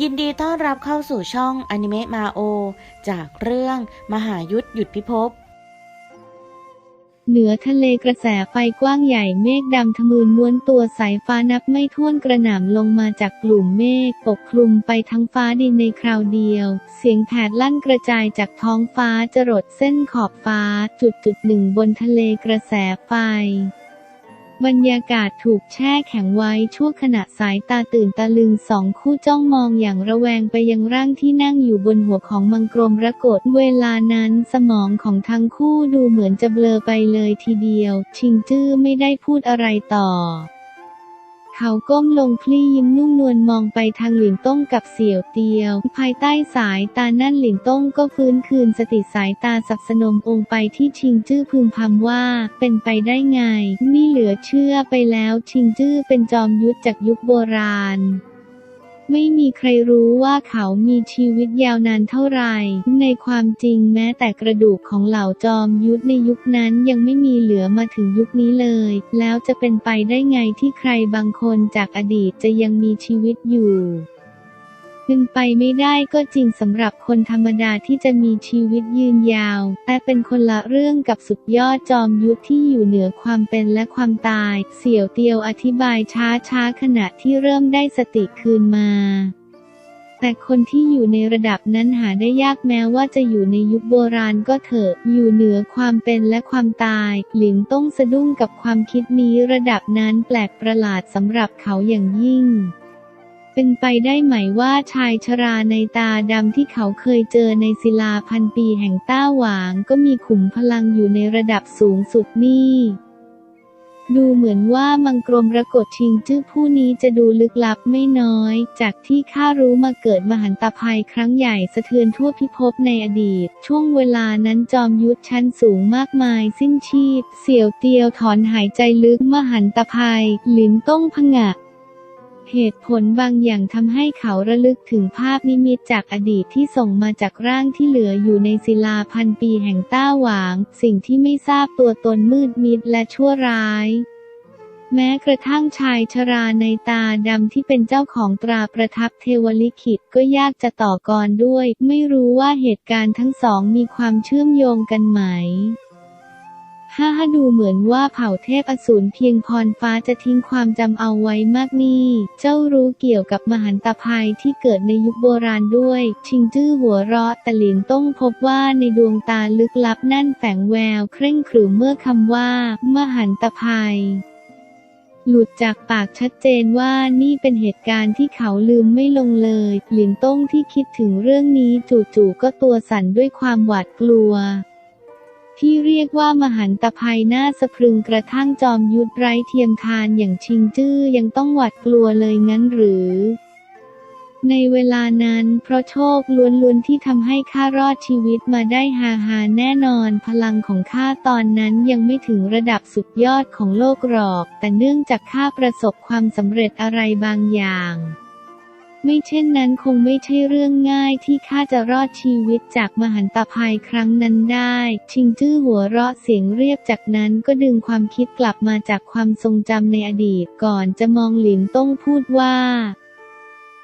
ยินดีต้อนรับเข้าสู่ช่องอนิเมะมาโอ จากเรื่องมหายุทธหยุดพิภพเหนือทะเลกระแสไฟกว้างใหญ่เมฆดำทะมึนม้วนตัวสายฟ้านับไม่ถ้วนกระหน่ำลงมาจากกลุ่มเมฆปกคลุมไปทั้งฟ้าดินในคราวเดียว เสียงแผดลั่นกระจายจากท้องฟ้าจรดเส้นขอบฟ้า จุดจุดหนึ่งบนทะเลกระแสไฟ บรรยากาศถูกแช่แข็งไว้ชั่วขณะสายตาตื่นตะลึงสองคู่จ้องมองอย่างระแวงไปยังร่างที่นั่งอยู่บนหัวของมังกรมระกฏเวลานั้นสมองของทั้งคู่ดูเหมือนจะเบลอไปเลยทีเดียว ชิงจื้อไม่ได้พูดอะไรต่อ เขาก้มลงคลี่ยิ้มนุ่มนวลมองไปทางหลินต้งกับเสี่ยวเตียว ภายใต้สายตานั่นหลินต้งก็ฟื้นคืนสติสายตาสับสนมองไปที่ชิงจื้อพึมพำว่า เป็นไปได้ไง นี่เหลือเชื่อไปแล้วชิงจื้อเป็นจอมยุทธจากยุคโบราณ ไม่มีใครรู้ว่าเขามีชีวิตยาวนานเท่าไหร่ ในความจริงแม้แต่กระดูกของเหล่าจอมยุทธในยุคนั้นยังไม่มีเหลือมาถึงยุคนี้เลย แล้วจะเป็นไปได้ไงที่ใครบางคนจากอดีตจะยังมีชีวิตอยู่ เป็นไปไม่ได้ก็จริงสำหรับคนธรรมดาที่จะมีชีวิตยืนยาว แต่เป็นคนละเรื่องกับสุดยอดจอมยุทธที่อยู่เหนือความเป็นและความตาย เสี่ยวเตียวอธิบายช้าช้าๆขณะที่เริ่มได้สติคืนมา แต่คนที่อยู่ในระดับนั้นหาได้ยากแม้ว่าจะอยู่ในยุคโบราณก็เถอะ อยู่เหนือความเป็นและความตาย หลินต้องสะดุ้งกับความคิดนี้ระดับนั้นแปลกประหลาดสำหรับเขาอย่างยิ่ง เป็นไปได้ไหมว่าชายชราในตาดำที่เขาเคยเจอในศิลาพันปีแห่งต้าหวางก็มีขุมพลังอยู่ในระดับสูงสุดนี่ ดูเหมือนว่ามังกรมระกฏชิงจื้อผู้นี้จะดูลึกลับไม่น้อย จากที่ข้ารู้มาเกิดมหันตภัยครั้งใหญ่สะเทือนทั่วพิภพในอดีต ช่วงเวลานั้นจอมยุทธชั้นสูงมากมายสิ้นชีพ เสี่ยวเตียวถอนหายใจลึกมหันตภัยหลินต้องผงะ เหตุผลบางอย่างทำให้เขาระลึกถึงภาพนิมิตจากอดีตที่ส่งมาจากร่างที่เหลืออยู่ในศิลาพันปีแห่งต้าหวาง สิ่งที่ไม่ทราบตัวตนมืดมิดและชั่วร้ายแม้กระทั่งชายชราในตาดำที่เป็นเจ้าของตราประทับเทวลิขิตก็ยากจะต่อกรด้วย ไม่รู้ว่าเหตุการณ์ทั้งสองมีความเชื่อมโยงกันไหม ฮ่าฮ่าดูเหมือนว่าเผ่าเทพอสูรเพียงพรฟ้าจะทิ้งความจำเอาไว้มากนี่ เจ้ารู้เกี่ยวกับมหันตภัยที่เกิดในยุคโบราณด้วย ชิงจื้อหัวเราะแต่หลินต้องพบว่าในดวงตาลึกลับนั่นแฝงแววเคร่งขรึมเมื่อคำว่า มหันตภัยหลุดจากปากชัดเจนว่านี่เป็นเหตุการณ์ที่เขาลืมไม่ลงเลย หลินต้งที่คิดถึงเรื่องนี้จู่ๆก็ตัวสั่นด้วยความหวาดกลัว ที่เรียกว่ามหันตภัยหน่าสะพรึงกระทั่งจอมยุทธไร้เทียมทานอย่างชิงจื้อยังต้องหวาดกลัวเลยงั้นหรือ ในเวลานั้นเพราะโชคล้วนๆที่ทำให้ข้ารอดชีวิตมาได้ฮาฮาแน่นอนพลังของข้าตอนนั้นยังไม่ถึงระดับสุดยอดของโลกหรอก แต่เนื่องจากข้าประสบความสำเร็จอะไรบางอย่าง ไม่เช่นนั้นคงไม่ใช่เรื่องง่ายที่ข้าจะรอดชีวิตจากมหันตภัยครั้งนั้นได้ ชิงจื้อหัวเราะเสียงเรียบจากนั้นก็ดึงความคิดกลับมาจากความทรงจำในอดีตก่อนจะมองหลินต้องพูดว่า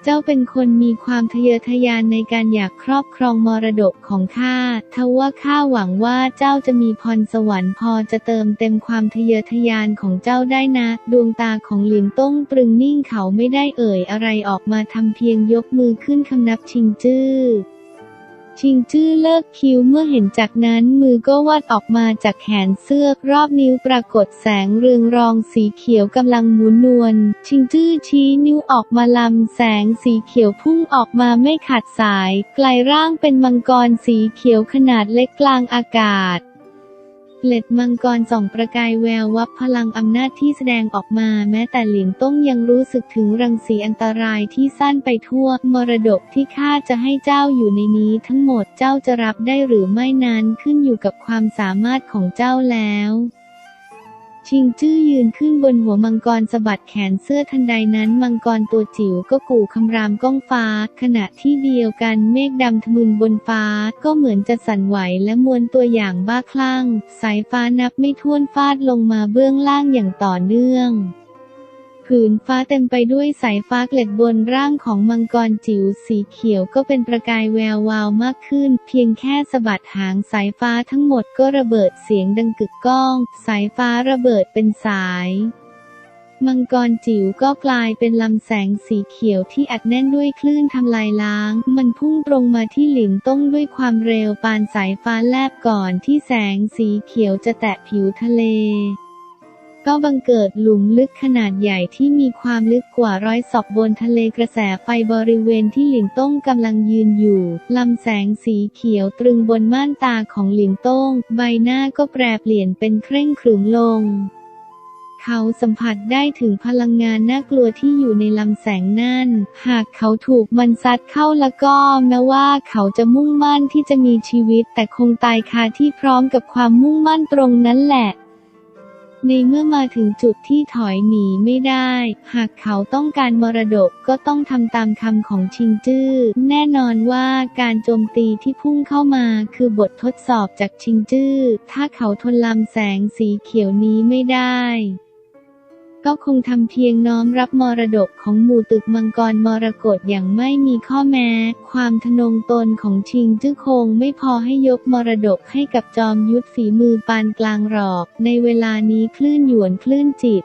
เจ้าเป็นคนมีความทะเยอทะยานในการอยากครอบครองมรดกของข้าทว่าข้าหวังว่าเจ้าจะมีพรสวรรค์พอจะเติมเต็มความทะเยอทะยานของเจ้าได้นะ ดวงตาของหลินต้งปรึงนิ่งเขาไม่ได้เอ่ยอะไรออกมาทำเพียงยกมือขึ้นคำนับชิงจื้อ ชิงจื้อเลิกคิ้วเมื่อเห็นจากนั้นมือก็วาดออกมาจากแขนเสื้อรอบนิ้วปรากฏแสงเรืองรองสีเขียวกำลังหมุนนวลชิงจื้อชี้นิ้วออกมาลำแสงสีเขียวพุ่งออกมาไม่ขาดสาย กลายร่างเป็นมังกรสีเขียวขนาดเล็กกลางอากาศ เกล็ดมังกรส่องประกายแวววับพลังอำนาจที่แสดงออกมา แม้แต่หลิงต้งยังรู้สึกถึงรังสีอันตรายที่สั้นไปทั่ว มรดกที่ข้าจะให้เจ้าอยู่ในนี้ทั้งหมดเจ้าจะรับได้หรือไม่นั้นขึ้นอยู่กับความสามารถของเจ้าแล้ว ชิงจื้อยืนขึ้นบนหัวมังกรสะบัดแขนเสื้อทันใดนั้นมังกรตัวจิ๋วก็กู่คำรามก้องฟ้า ขณะที่เดียวกันเมฆดำทะมึนบนฟ้าก็เหมือนจะสั่นไหวและมวนตัวอย่างบ้าคลั่ง สายฟ้านับไม่ถ้วนฟาดลงมาเบื้องล่างอย่างต่อเนื่อง ผืนฟ้าเต็มไปด้วยสายฟ้าเกล็ดบนร่างของมังกรจิ๋วสีเขียวก็เป็นประกายแวววาวมากขึ้น เพียงแค่สะบัดหางสายฟ้าทั้งหมดก็ระเบิดเสียงดังกึกก้อง สายฟ้าระเบิดเป็นสายมังกรจิ๋วก็กลายเป็นลำแสงสีเขียวที่อัดแน่นด้วยคลื่นทำลายล้าง มันพุ่งตรงมาที่หลินต้งด้วยความเร็วปานสายฟ้าแลบก่อนที่แสงสีเขียวจะแตะผิวทะเล ก็บังเกิดหลุมลึกขนาดใหญ่ที่มีความลึกกว่าร้อยศอกบนทะเลกระแสไฟบริเวณที่หลินต้งกำลังยืนอยู่ลำแสงสีเขียวตรึงบนม่านตาของหลินต้ง ใบหน้าก็แปรเปลี่ยนเป็นเคร่งขรึมลง เขาสัมผัสได้ถึงพลังงานน่ากลัวที่อยู่ในลำแสงนั่น หากเขาถูกมันซัดเข้าแล้วก็ แม้ว่าเขาจะมุ่งมั่นที่จะมีชีวิตแต่คงตายคาที่พร้อมกับความมุ่งมั่นตรงนั้นแหละ ในเมื่อมาถึงจุดที่ถอยหนีไม่ได้ หากเขาต้องการมรดกก็ต้องทำตามคำของชิงจื้อ แน่นอนว่าการโจมตีที่พุ่งเข้ามาคือบททดสอบจากชิงจื้อ ถ้าเขาทนลำแสงสีเขียวนี้ไม่ได้ ก็คงทำเพียงน้อมรับมรดกของหมู่ตึกมังกรมรกตอย่างไม่มีข้อแม้ ความทะนงตนของชิงจื้อคงไม่พอให้ยกมรดกให้กับจอมยุทธฝีมือปานกลางหรอก ในเวลานี้คลื่นหยวนคลื่นจิต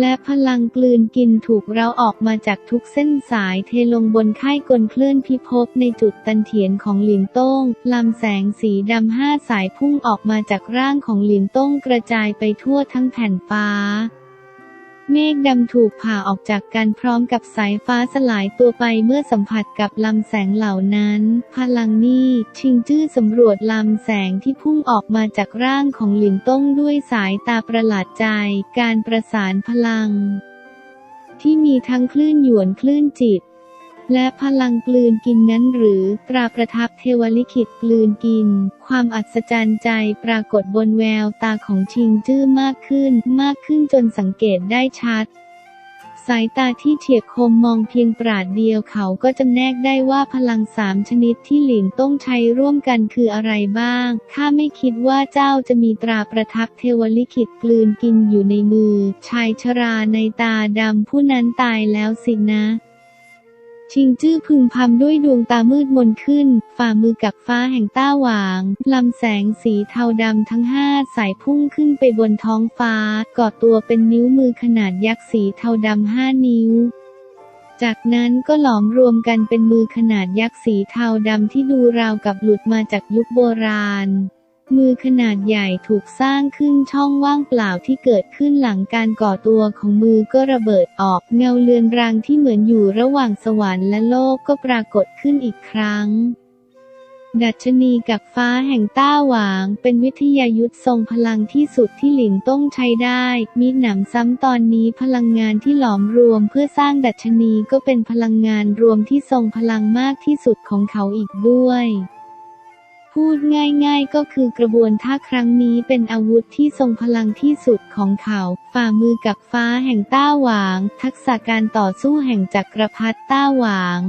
และพลังกลืนกินถูกเราออกมาจากทุกเส้นสายเทลงบนค่ายกลเคลื่อนพิภพในจุดตันเถียนของหลินต้งลำแสงสีดำห้าสายพุ่งออกมาจากร่างของหลินต้งกระจายไปทั่วทั้งแผ่นฟ้า เมฆดำถูกผ่าออกจากกันพร้อมกับสายฟ้าสลายตัวไปเมื่อสัมผัสกับลำแสงเหล่านั้น พลังนี้ชิงจื้อสำรวจลำแสงที่พุ่งออกมาจากร่างของหลินต้งด้วยสายตาประหลาดใจ การประสานพลัง ที่มีทั้งคลื่นหยวนคลื่นจิต และพลังกลืนกินนั้นหรือตราประทับเทวลิขิตกลืนกิน ความอัศจรรย์ใจปรากฏบนแววตาของชิงจื้อมากขึ้น มากขึ้นจนสังเกตได้ชัด สายตาที่เฉียบคมมองเพียงปราดเดียวเขาก็จำแนกได้ว่าพลังสามชนิดที่หลินต้องใช้ร่วมกันคืออะไรบ้าง ข้าไม่คิดว่าเจ้าจะมีตราประทับเทวลิขิตกลืนกินอยู่ในมือ ชายชราในตาดำผู้นั้นตายแล้วสินะ ชิงจื้อพึงพำด้วยดวงตามืดมนขึ้น ฝ่ามือกับฟ้าแห่งต้าหวาง ลำแสงสีเทาดำทั้งห้าสายพุ่งขึ้นไปบนท้องฟ้า ก่อตัวเป็นนิ้วมือขนาดยักษ์สีเทาดำห้านิ้วจากนั้นก็หลอมรวมกันเป็นมือขนาดยักษ์สีเทาดำที่ดูราวกับหลุดมาจากยุคโบราณ มือขนาดใหญ่ถูกสร้างขึ้นช่องว่างเปล่าที่เกิดขึ้นหลังการก่อตัวของมือก็ระเบิดออก เงาเลือนรางที่เหมือนอยู่ระหว่างสวรรค์และโลกก็ปรากฏขึ้นอีกครั้ง ดัชนีกับฟ้าแห่งต้าหวางเป็นวิทยายุทธทรงพลังที่สุดที่หลินต้องใช้ได้ มีหนำซ้ำตอนนี้พลังงานที่หลอมรวมเพื่อสร้างดัชนีก็เป็นพลังงานรวมที่ทรงพลังมากที่สุดของเขาอีกด้วย พูดง่ายๆ ก็คือกระบวนท่าครั้งนี้เป็นอาวุธที่ทรงพลังที่สุดของเขา ฝ่ามือกับฟ้าแห่งต้าหวาง ทักษะการต่อสู้แห่งจักรพรรดิต้าหวาง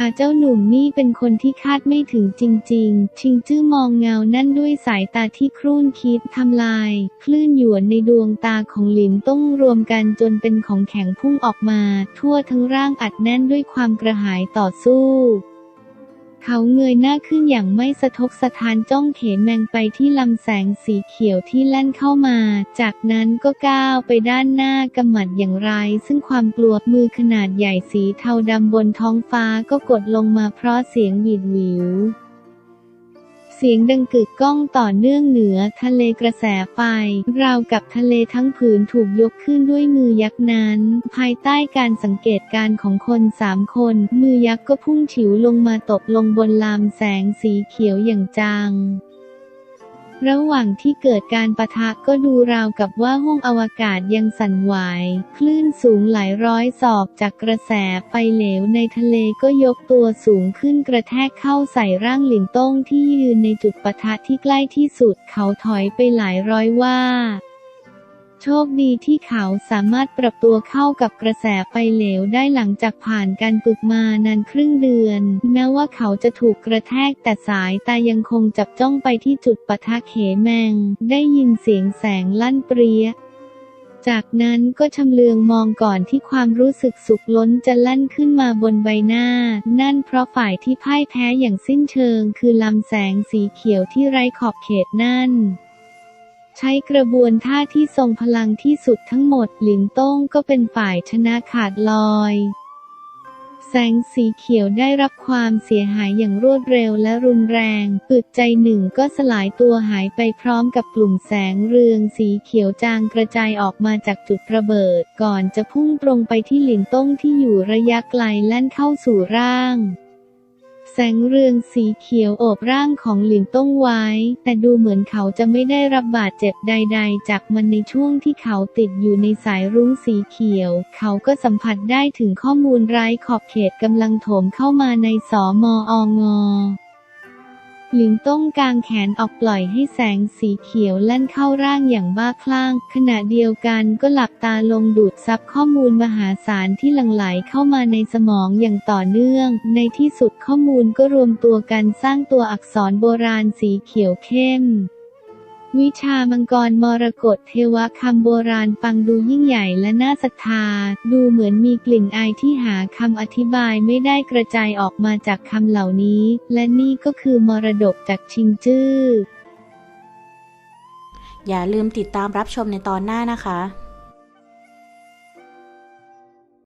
อาเจ้าหนุ่มนี่เป็นคนที่คาดไม่ถึงจริง ๆ ชิงจื้อมองเงานั่นด้วยสายตาที่ครุ่นคิดทำลาย คลื่นหยวนในดวงตาของหลินต้องรวมกันจนเป็นของแข็งพุ่งออกมา ทั่วทั้งร่างอัดแน่นด้วยความกระหายต่อสู้ เขาเงยหน้าขึ้นอย่างไม่สะทกสะท้านจ้องเขนแมงไปที่ลำแสงสีเขียวที่แล่นเข้ามา จากนั้นก็ก้าวไปด้านหน้ากำหมัดอย่างไร ซึ่งความกลัวมือขนาดใหญ่สีเทาดำบนท้องฟ้าก็กดลงมาเพราะเสียงหวีดหวิว เสียงดังกึกก้องต่อเนื่องเหนือทะเลกระแสไฟราวกับทะเลทั้งผืนถูกยกขึ้นด้วยมือยักษ์นั้น ภายใต้การสังเกตการของคนสามคน มือยักษ์ก็พุ่งฉิวลงมาตกลงบนลามแสงสีเขียวอย่างจัง ระหว่างที่เกิดการปะทะก็ดูราวกับว่าห้องอวกาศยังสั่นไหว คลื่นสูงหลายร้อยศอกจากกระแสไฟเหลวในทะเลก็ยกตัวสูงขึ้นกระแทกเข้าใส่ร่างหลินต้งที่ยืนในจุดปะทะที่ใกล้ที่สุดเขาถอยไปหลายร้อยว่า โชคดีที่เขาสามารถปรับตัวเข้ากับกระแสไฟเหลวได้หลังจากผ่านการฝึกมานานครึ่งเดือน แม้ว่าเขาจะถูกกระแทกแต่สายตายังคงจับจ้องไปที่จุดปะทะเขแมง ได้ยินเสียงแสงลั่นเปรี้ยจากนั้นก็ชำเลืองมองก่อนที่ความรู้สึกสุขล้นจะลั่นขึ้นมาบนใบหน้า นั่นเพราะฝ่ายที่พ่ายแพ้อย่างสิ้นเชิง คือลำแสงสีเขียวที่ไร้ขอบเขตนั่น ใช้กระบวนท่าที่ทรงพลังที่สุดทั้งหมดหลินต้งก็เป็นฝ่ายชนะขาดลอย แสงสีเขียวได้รับความเสียหายอย่างรวดเร็วและรุนแรงปึกใจหนึ่งก็สลายตัวหายไปพร้อมกับกลุ่มแสงเรืองสีเขียวจางกระจายออกมาจากจุดระเบิด ก่อนจะพุ่งตรงไปที่หลินต้งที่อยู่ระยะไกลแล่นเข้าสู่ร่าง แสงเรืองสีเขียวโอบร่างของหลินต้งไว้ แต่ดูเหมือนเขาจะไม่ได้รับบาดเจ็บใด ๆ จากมันในช่วงที่เขาติดอยู่ในสายรุ้งสีเขียว เขาก็สัมผัสได้ถึงข้อมูลไร้ขอบเขตกำลังโถมเข้ามาในสอมองอ หลิงต้งกางแขนออกปล่อยให้แสงสีเขียวแล่นเข้าร่างอย่างบ้าคลั่ง ขณะเดียวกันก็หลับตาลงดูดซับข้อมูลมหาศาลที่หลั่งไหลเข้ามาในสมองอย่างต่อเนื่อง ในที่สุดข้อมูลก็รวมตัวกันสร้างตัวอักษรโบราณสีเขียวเข้ม วิชามังกรมรกตเทวคำโบราณฟังดูยิ่งใหญ่และน่าศรัทธา ดูเหมือนมีกลิ่นอายที่หาคำอธิบายไม่ได้กระจายออกมาจากคำเหล่านี้ และนี่ก็คือมรดกจากชิงจื้อ อย่าลืมติดตามรับชมในตอนหน้านะคะ